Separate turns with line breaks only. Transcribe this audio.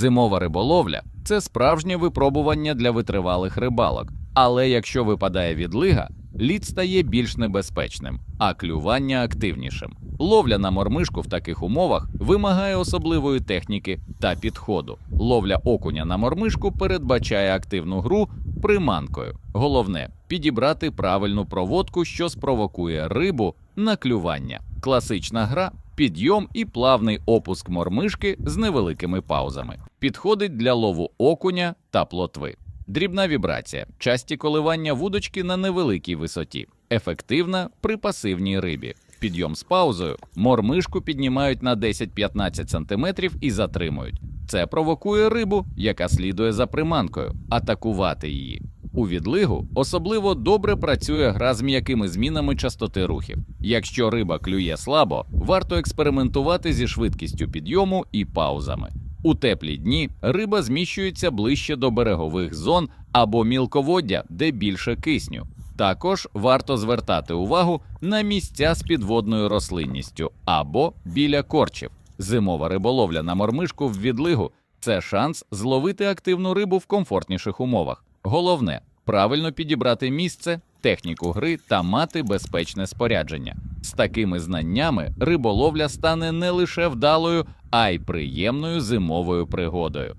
Зимова риболовля це справжнє випробування для витривалих рибалок. Але якщо випадає відлига, лід стає більш небезпечним, а клювання активнішим. Ловля на мормишку в таких умовах вимагає особливої техніки та підходу. Ловля окуня на мормишку передбачає активну гру приманкою. Головне підібрати правильну проводку, що спровокує рибу на клювання. Класична гра підйом і плавний опуск мормишки з невеликими паузами. Підходить для лову окуня та плотви. Дрібна вібрація, часті коливання вудочки на невеликій висоті, ефективна при пасивній рибі. Підйом з паузою, мормишку піднімають на 10-15 см і затримують. Це провокує рибу, яка слідує за приманкою, атакувати її. У відлигу особливо добре працює гра з м'якими змінами частоти рухів. Якщо риба клює слабо, варто експериментувати зі швидкістю підйому і паузами. У теплі дні риба зміщується ближче до берегових зон або мілководдя, де більше кисню. Також варто звертати увагу на місця з підводною рослинністю або біля корчів. Зимова риболовля на мормишку в відлигу це шанс зловити активну рибу в комфортніших умовах. Головне правильно підібрати місце, техніку гри та мати безпечне спорядження. З такими знаннями риболовля стане не лише вдалою, а й приємною зимовою пригодою.